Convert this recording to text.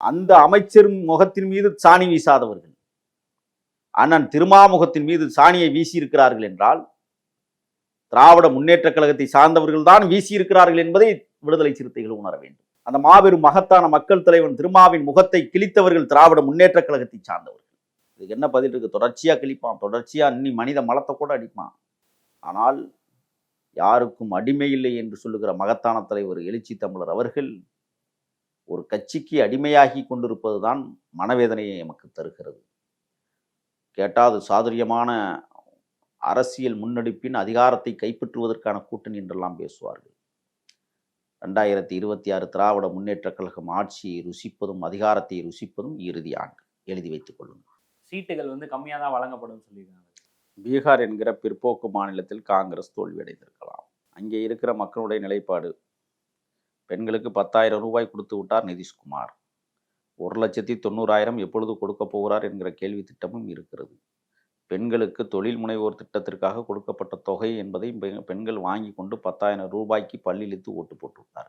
அந்த அமைச்சர் முகத்தின் மீது சாணி வீசாதவர்கள். அண்ணன் திருமாமுகத்தின் மீது சாணியை வீசியிருக்கிறார்கள் என்றால் திராவிட முன்னேற்ற கழகத்தை சார்ந்தவர்கள் தான் வீசியிருக்கிறார்கள் என்பதை விடுதலை சிறுத்தைகள் உணர வேண்டும். அந்த மாபெரும் மகத்தான மக்கள் தலைவன் திருமாவின் முகத்தை கிழித்தவர்கள் திராவிட முன்னேற்ற கழகத்தை சார்ந்தவர்கள். இதுக்கு என்ன பதில் இருக்கு? தொடர்ச்சியா கிழிப்பான். தொடர்ச்சியா இன்னி மனித மலத்தை கூட அடிப்பான். ஆனால் யாருக்கும் அடிமை இல்லை என்று சொல்லுகிற மகத்தான தலைவர் எழுச்சி தமிழர் அவர்கள் ஒரு கட்சிக்கு அடிமையாகி கொண்டிருப்பதுதான் மனவேதனையை எமக்கு தருகிறது. கேட்டால் அது சாதுரியமான அரசியல் முன்னெடுப்பின் அதிகாரத்தை கைப்பற்றுவதற்கான கூட்டணி என்றெல்லாம் பேசுவார்கள். ரெண்டாயிரத்தி இருபத்தி ஆறு திராவிட முன்னேற்றக் கழகம் ஆட்சியை ருசிப்பதும் அதிகாரத்தை ருசிப்பதும் இறுதி ஆண்டு. எழுதி வைத்துக் கொள்ளுங்கள். சீட்டுகள் வந்து கம்மியாக தான் வழங்கப்படும் சொல்லியிருக்காங்க. பீகார் என்கிற பிற்போக்கு மாநிலத்தில் காங்கிரஸ் தோல்வியடைந்திருக்கலாம். அங்கே இருக்கிற மக்களுடைய நிலைப்பாடு பெண்களுக்கு பத்தாயிரம் ரூபாய் கொடுத்து விட்டார் நிதிஷ்குமார். ஒரு லட்சத்தி தொண்ணூறாயிரம் எப்பொழுது கொடுக்க போகிறார் என்கிற கேள்வி திட்டமும் இருக்கிறது. பெண்களுக்கு தொழில் முனைவோர் திட்டத்திற்காக கொடுக்கப்பட்ட தொகை என்பதை பெ- பெண்கள் வாங்கி கொண்டு பத்தாயிரம் ரூபாய்க்கு பள்ளியிலித்து ஓட்டு போட்டுவிட்டார்கள்.